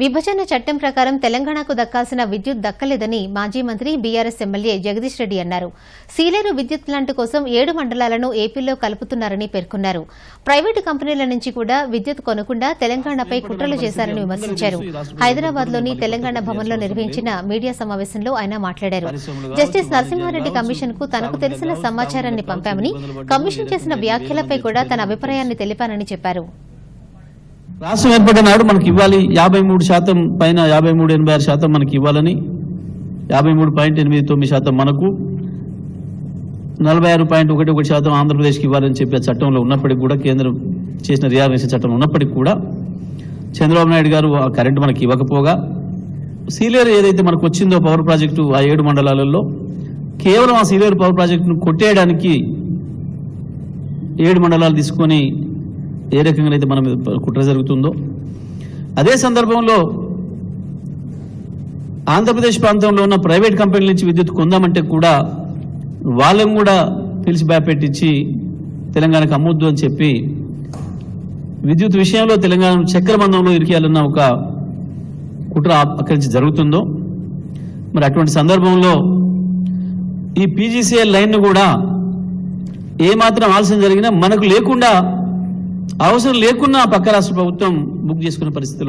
విభజన చట్టం ప్రకారం తెలంగాణకు దక్కాల్సిన విద్యుత్ దక్కలేదని మాజీ మంత్రి బీఆర్ఎస్ ఎమ్మెల్యే జగదీష్ రెడ్డి అన్నారు. సీలేరు విద్యుత్ ప్లాంట్ కోసం ఏడు మండలాలను ఏపీలో కలుపుతున్నారని పేర్కొన్నారు. ప్రైవేటు కంపెనీల నుంచి కూడా విద్యుత్ కొనకుండా తెలంగాణపై కుట్రలు చేశారని విమర్శించారు. హైదరాబాద్లోని తెలంగాణ భవన్లో నిర్వహించిన మీడియా సమావేశంలో ఆయన మాట్లాడారు. జస్టిస్ నరసింహారెడ్డి కమిషన్కు తనకు తెలిసిన సమాచారాన్ని పంపామని కమిషన్ చేసిన వ్యాఖ్యలపై కూడా తన అభిప్రాయాన్ని తెలిపానని చెప్పారు. రాష్ట్రం ఏర్పడిన నాడు మనకి ఇవ్వాలి. యాభై మూడు శాతం పైన యాభై మూడు ఎనభై ఆరు శాతం మనకి ఇవ్వాలని యాభై మూడు పాయింట్ ఎనిమిది తొమ్మిది శాతం మనకు నలభై ఆరు పాయింట్ ఒకటి ఒకటి శాతం ఆంధ్రప్రదేశ్కి ఇవ్వాలని చెప్పే చట్టంలో ఉన్నప్పటికీ కూడా కేంద్రం చేసిన రియార్గనైజేషన్ చట్టం ఉన్నప్పటికీ కూడా చంద్రబాబు నాయుడు గారు ఆ కరెంటు మనకి ఇవ్వకపోగా సీలేరు ఏదైతే మనకు వచ్చిందో పవర్ ప్రాజెక్టు ఆ ఏడు మండలాలలో కేవలం ఆ సీలేరు పవర్ ప్రాజెక్టును కొట్టేయడానికి ఏడు మండలాలు తీసుకొని ఏ రకంగా అయితే మన మీద కుట్ర జరుగుతుందో అదే సందర్భంలో ఆంధ్రప్రదేశ్ ప్రాంతంలో ఉన్న ప్రైవేట్ కంపెనీల నుంచి విద్యుత్ కొందామంటే కూడా వాళ్ళని కూడా పిలిచి భయపెట్టించి తెలంగాణకు అమ్మొద్దు అని చెప్పి విద్యుత్ విషయంలో తెలంగాణ చక్రబంధంలో ఇరికేయాలన్న ఒక కుట్ర అక్కడి నుంచి జరుగుతుందో మరి అటువంటి సందర్భంలో ఈ పీజీసీఎల్ లైన్ను కూడా ఏమాత్రం ఆలస్యం జరిగినా మనకు లేకుండా అవసరం లేకున్నా పక్క రాష్ట్ర ప్రభుత్వం బుక్ చేసుకున్న పరిస్థితిలో